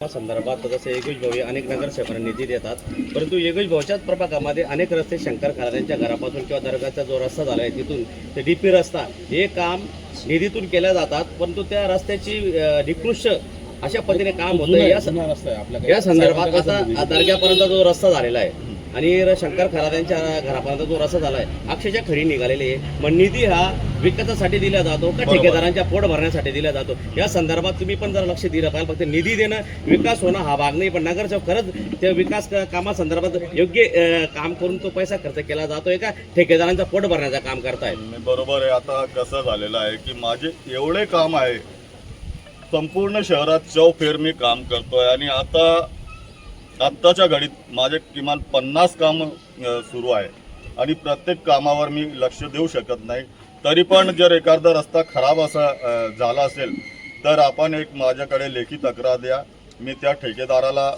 संदर्भात जसं योगेश भाऊ हे अनेक नगरसेवकांना निधी देतात. परंतु योगेश भाऊच्याच प्रभागामध्ये अनेक रस्ते शंकर खराद्यांच्या घरापासून किंवा दर्गाचा जो रस्ता झाला आहे तिथून ते डी पी रस्ता हे काम निधीतून केल्या जातात. परंतु त्या रस्त्याची निकृष्ट अशा पद्धतीने काम होतं. या संदर्भात आता दर्ग्यापर्यंत जो रस्ता झालेला आहे आणि शंकर खराद्यांच्या घरापर्यंत जो रस्ता झाला आहे अक्षरशः खडी निघालेली आहे. मग निधी हा विकासासाठी दिला जातो का. ठेकेदारांच्या पोट भरण्यासाठी दिला जातो? या संदर्भात तुम्ही पण जरा लक्ष दिलं पाहिजे. फक्त निधी देणं विकास होणं हा भाग नाही पण नगरसेवक खरंच त्या विकास कामासंदर्भात योग्य काम करून तो पैसा खर्च केला जातोय का? ठेकेदारांचा पोट भरण्याचं काम करतायत मी बरोबर आहे. आता कसं झालेलं आहे की माझे एवढे काम आहे संपूर्ण शहरात चौफेर मी काम करतोय आणि आता आत्ताच्या घडीत माझे किमान पन्नास काम सुरू आहे. आणि प्रत्येक कामावर मी लक्ष देऊ शकत नाही. तरी पण जर एखादा रस्ता खराब असा झाला असेल तर आपण एक माझ्याकडे लेखी तक्रार द्या. मी त्या ठेकेदाराला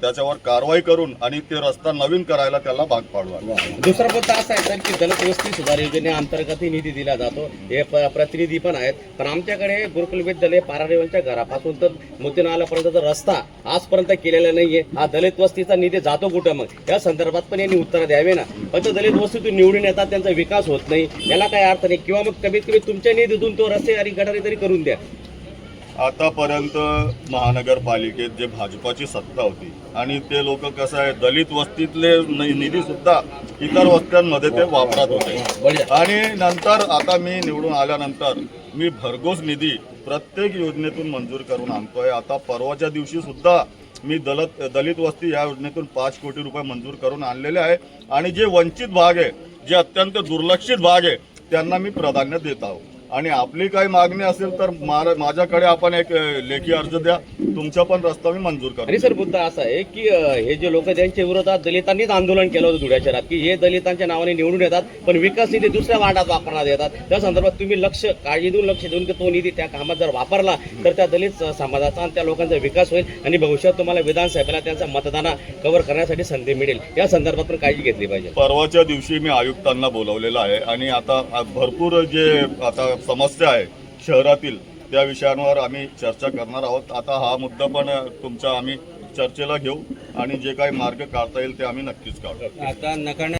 त्याच्यावर कारवाई करून आणि ते रस्ता नवीन करायला त्याला भाग पाडवा. दुसरा मुद्दा असा आहे सर की दलित वस्ती सुधार योजनेअंतर्गतही निधी दिला जातो. हे प- प्रतिनिधी पण आहेत. पण आमच्याकडे गुरुकुल विद्यालय पारारेवलच्या घरापासून तर मोतीनालापर्यंतचा रस्ता आजपर्यंत केलेला नाहीये. हा दलित वस्तीचा निधी जातो कुठं मग? या संदर्भात पण यांनी उत्तर द्यावे ना. फक्त दलित वस्तीतून निवडून येतात त्यांचा विकास होत नाही. याला काय अर्थ नाही? किंवा मग कमीत कमी तुमच्या निधीतून तो रस्ते आणि गटारी तरी करून द्या. आतापर्यंत महानगरपालिकेत जे भाजपाची सत्ता होती आणि ते लोक कसं आहे दलित वस्तीतले निधी सुद्धा इतर वस्त्यांमध्ये ते वापरत होते. आणि नंतर आता मी निवडून आल्यानंतर मी भरघोस निधी प्रत्येक योजनेतून मंजूर करून आणतोय. आता परवाच्या दिवशी सुद्धा मी दलित दलित वस्ती या योजनेतून पाच कोटी रुपये मंजूर करून आणलेले आहे. आणि जे वंचित भाग आहे जे अत्यंत दुर्लक्षित भाग आहे त्यांना मी प्राधान्य देत आहोत आणि आपली काही मागणी असेल तर माझ्याकडे आपण एक लेखी अर्ज द्या. तुमचा पण रस्ता मी मंजूर आणि करू सर मुद्दा असा आहे की हे जे लोक त्यांच्या विरोधात दलितांनीच आंदोलन केलं होतं धुळ्या शहरात की हे दलितांच्या नावाने निवडून येतात पण विकास निधी दुसऱ्या वार्डात वापरण्यात येतात. त्या संदर्भात तुम्ही लक्ष काळजी देऊन लक्ष देऊन की तो निधी त्या कामात जर वापरला तर त्या दलित समाजाचा आणि त्या लोकांचा विकास होईल आणि भविष्यात तुम्हाला विधानसभेला त्यांचा मतदाना कव्हर करण्यासाठी संधी मिळेल. या संदर्भात पण काळजी घेतली पाहिजे. परवाच्या दिवशी मी आयुक्तांना बोलवलेलं आहे आणि आता भरपूर जे आता समस्या आहे शहरातील. त्या विषयांवर आम्ही चर्चा करणार आहोत. आता हा मुद्दा पण तुमचा आम्ही चर्चेला घेऊ आणि जे काही मार्ग काढता येईल ते आम्ही नक्कीच काढू. आता नकाने